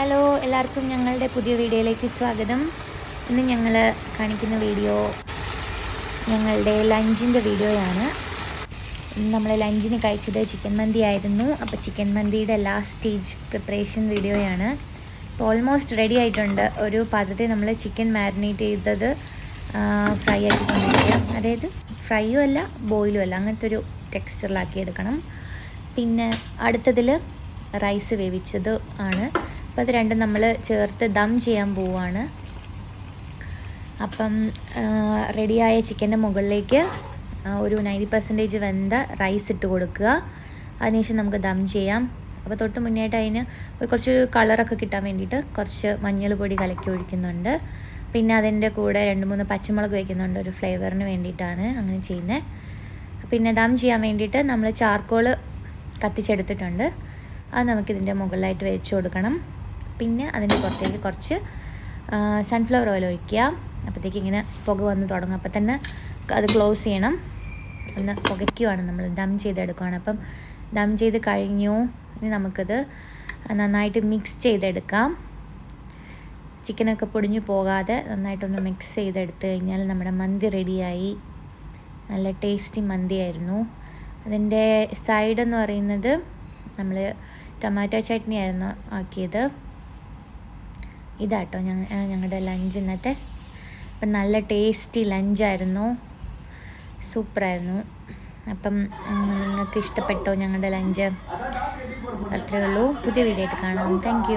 Hello എല്ലാവർക്കും ഞങ്ങളുടെ പുതിയ വീഡിയോയിലേക്ക് സ്വാഗതം. ഇന്ന് ഞങ്ങൾ കാണിക്കുന്ന വീഡിയോ ഞങ്ങളുടെ ലഞ്ചിന്റെ വീഡിയോയാണ്. നമ്മൾ ലഞ്ചിന് കഴിച്ചത് ചിക്കൻ മന്തി ആയിരുന്നു. അപ്പോൾ ചിക്കൻ മന്തിയുടെ ലാസ്റ്റ് സ്റ്റേജ് പ്രിപ്പറേഷൻ വീഡിയോയാണ്. ഇപ്പോൾ ഓൾമോസ്റ്റ് റെഡി ആയിട്ടുണ്ട്. ഒരു പാത്രത്തിൽ നമ്മൾ ചിക്കൻ മാരിനേറ്റ് ചെയ്തത് ഫ്രൈ ആക്കി കൊണ്ടിരിക്കുക അതായത് ഫ്രൈയും അല്ല ബോയിലും അല്ല. അങ്ങനത്തെ ഒരു ടെക്സ്ചറിലാക്കി എടുക്കണം. പിന്നെ അടുത്തതിൽ റൈസ് വേവിച്ചത് ആണ്. അപ്പോൾ അത് രണ്ടും നമ്മൾ ചേർത്ത് ദം ചെയ്യാൻ പോവുകയാണ് അപ്പം റെഡിയായ ചിക്കന്റെ മുകളിലേക്ക് ഒരു നയന്റി പെർസെന്റേജ് വെന്ത റൈസ് ഇട്ട് കൊടുക്കുക. അതിനുശേഷം നമുക്ക് ദം ചെയ്യാം. അപ്പോൾ തൊട്ട് മുന്നേയായിട്ട് അതിന് കുറച്ച് കളറൊക്കെ കിട്ടാൻ വേണ്ടിയിട്ട് കുറച്ച് മഞ്ഞൾ പൊടി കലക്കി ഒഴിക്കുന്നുണ്ട്. പിന്നെ അതിന്റെ കൂടെ രണ്ട് മൂന്ന് പച്ചമുളക് വയ്ക്കുന്നുണ്ട് ഒരു ഫ്ലേവറിന് വേണ്ടിയിട്ടാണ് അങ്ങനെ ചെയ്യുന്നത് പിന്നെ ദം ചെയ്യാൻ വേണ്ടിയിട്ട് നമ്മൾ ചാർക്കോൾ കത്തിച്ചെടുത്തിട്ടുണ്ട്. അത് നമുക്കിതിന്റെ മുകളിലായിട്ട് വെച്ച് കൊടുക്കണം. പിന്നെ അതിന്റെ പുറത്തേക്ക് കുറച്ച് സൺഫ്ലവർ ഓയിൽ ഒഴിക്കുക. അപ്പോഴത്തേക്ക് ഇങ്ങനെ പുക വന്ന് തുടങ്ങും. അപ്പം തന്നെ അത് ക്ലോസ് ചെയ്യണം. ഒന്ന് പുകയ്ക്കുവാണ് നമ്മൾ ദം ചെയ്തെടുക്കുകയാണ് അപ്പം ദം ചെയ്ത് കഴിഞ്ഞു. ഇനി നമുക്കത് നന്നായിട്ട് മിക്സ് ചെയ്തെടുക്കാം. ചിക്കനൊക്കെ പൊടിഞ്ഞു പോകാതെ നന്നായിട്ടൊന്ന് മിക്സ് ചെയ്തെടുത്ത് കഴിഞ്ഞാൽ നമ്മുടെ മന്തി റെഡിയായി നല്ല ടേസ്റ്റി മന്തിയായിരുന്നു. അതിന്റെ സൈഡ് എന്ന് പറയുന്നത് നമ്മൾ ടൊമാറ്റോ ചട്നി ആയിരുന്നു ആക്കിയത്. ഇതാട്ടോ ഞങ്ങ ഞങ്ങളുടെ ലഞ്ച് ഇന്നത്തെ. അപ്പം നല്ല ടേസ്റ്റി ലഞ്ചായിരുന്നു സൂപ്പറായിരുന്നു. അപ്പം നിങ്ങൾക്ക് ഇഷ്ടപ്പെട്ടോ ഞങ്ങളുടെ ലഞ്ച് അത്രയേ ഉള്ളൂ. പുതിയ വീഡിയോ ആയിട്ട് കാണാം. താങ്ക്